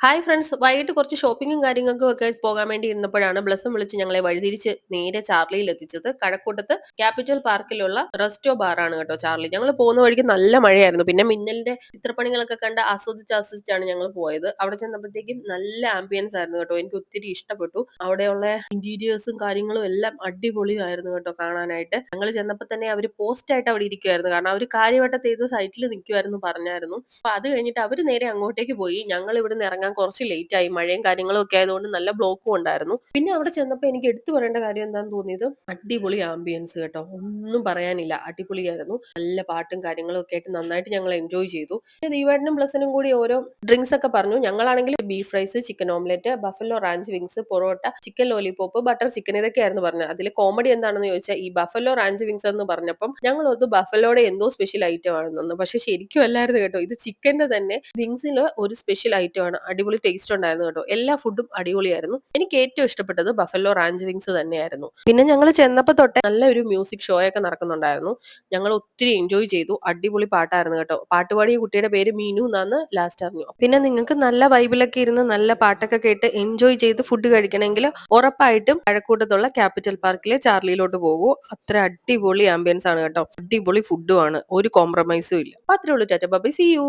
Hi friends വൈകിട്ട് കുറച്ച് ഷോപ്പിങ്ങും കാര്യങ്ങൾക്കും ഒക്കെ പോകാൻ വേണ്ടി ഇരുന്നപ്പോഴാണ് ബ്ലസ്സും വിളിച്ച് ഞങ്ങളെ വഴിതിരിച്ച് നേരെ ചാർലിയിൽ എത്തിച്ചത്. കഴക്കൂട്ടത്ത് ക്യാപിറ്റൽ പാർക്കിലുള്ള റെസ്റ്റോ ബാറാണ് കേട്ടോ ചാർലി. ഞങ്ങൾ പോകുന്ന വഴിക്ക് നല്ല മഴയായിരുന്നു. പിന്നെ മിന്നലിന്റെ ചിത്രപ്പണികളൊക്കെ കണ്ട് ആസ്വദിച്ച് ആസ്വദിച്ചാണ് ഞങ്ങൾ പോയത്. അവിടെ ചെന്നപ്പോഴത്തേക്കും നല്ല ആംബിയൻസ് ആയിരുന്നു കേട്ടോ. എനിക്ക് ഒത്തിരി ഇഷ്ടപ്പെട്ടു. അവിടെയുള്ള ഇന്റീരിയേഴ്സും കാര്യങ്ങളും എല്ലാം അടിപൊളിയായിരുന്നു കേട്ടോ കാണാനായിട്ട്. ഞങ്ങൾ ചെന്നപ്പോൾ തന്നെ അവർ പോസ്റ്റ് ആയിട്ട് അവിടെ ഇരിക്കുമായിരുന്നു കാരണം അവർ കാര്യവട്ടത്ത് ഏതോ സൈറ്റിൽ നിൽക്കുമായിരുന്നു പറഞ്ഞായിരുന്നു. അപ്പൊ അത് കഴിഞ്ഞിട്ട് അവർ നേരെ അങ്ങോട്ടേക്ക് പോയി. ഞങ്ങൾ ഇവിടുന്ന് നിന്ന് ഇറങ്ങാൻ കുറച്ച് ലേറ്റ് ആയി. മഴയും കാര്യങ്ങളും ഒക്കെ ആയതുകൊണ്ട് നല്ല ബ്ലോക്കും ഉണ്ടായിരുന്നു. പിന്നെ അവിടെ ചെന്നപ്പോൾ എനിക്ക് എടുത്തു പറയേണ്ട കാര്യം എന്താണെന്ന് തോന്നിയത് അടിപൊളി ആംബിയൻസ് കേട്ടോ. ഒന്നും പറയാനില്ല. അടിപൊളിയായിരുന്നു. നല്ല പാട്ടും കാര്യങ്ങളും ഒക്കെ ആയിട്ട് നന്നായിട്ട് ഞങ്ങൾ എൻജോയ് ചെയ്തു. പിന്നെ ദീപാട്ടിനും പ്ലസിനും കൂടി ഓരോ ഡ്രിങ്ക്സ് ഒക്കെ പറഞ്ഞു. ഞങ്ങളാണെങ്കിൽ beef rice chicken omelette buffalo ranch wings parotta chicken lollipop butter chicken ഇതൊക്കെയായിരുന്നു പറഞ്ഞത്. അതിൽ കോമഡി എന്താണെന്ന് ചോദിച്ചാൽ ഈ ബഫലോ റാഞ്ച് വിങ്സ് എന്ന് പറഞ്ഞപ്പം ഞങ്ങൾ ഓർത്ത് ബഫലോടെ എന്തോ സ്പെഷ്യൽ ഐറ്റം ആണെന്ന് പക്ഷെ ശരിക്കും അല്ലായിരുന്നു കേട്ടോ. ഇത് ചിക്കന്റെ തന്നെ വിങ്സിൽ ഒരു സ്പെഷ്യൽ ഐറ്റം ആണ്. അടിപൊളി ടേസ്റ്റ് ഉണ്ടായിരുന്നു കേട്ടോ. എല്ലാ ഫുഡും അടിപൊളിയായിരുന്നു. എനിക്ക് ഏറ്റവും ഇഷ്ടപ്പെട്ടത് ബഫല്ലോ റാഞ്ച് വിങ്സ് തന്നെയായിരുന്നു. പിന്നെ ഞങ്ങൾ ചെന്നപ്പോൾ തൊട്ടേ നല്ലൊരു മ്യൂസിക് ഷോ ഒക്കെ നടക്കുന്നുണ്ടായിരുന്നു. ഞങ്ങൾ ഒത്തിരി എൻജോയ് ചെയ്തു. അടിപൊളി പാട്ടായിരുന്നു കേട്ടോ. പാട്ടുപാടിയ കുട്ടിയുടെ പേര് മീനു എന്നാന്ന് ലാസ്റ്റ് അറിഞ്ഞു. പിന്നെ നിങ്ങൾക്ക് നല്ല വൈബിലൊക്കെ ഇരുന്ന് നല്ല പാട്ടൊക്കെ കേട്ട് എൻജോയ് ചെയ്ത് ഫുഡ് കഴിക്കണമെങ്കിൽ ഉറപ്പായിട്ടും കഴക്കൂട്ടത്തുള്ള ക്യാപിറ്റൽ പാർക്കിലെ ചാർലിയിലോട്ട് പോകൂ. അത്ര അടിപൊളി ആംബിയൻസ് ആണ് കേട്ടോ. അടിപൊളി ഫുഡും ആണ്. ഒരു കോംപ്രമൈസും ഇല്ല. അത്രേ ഉള്ളൂ ടാറ്റ ബൈ സി യു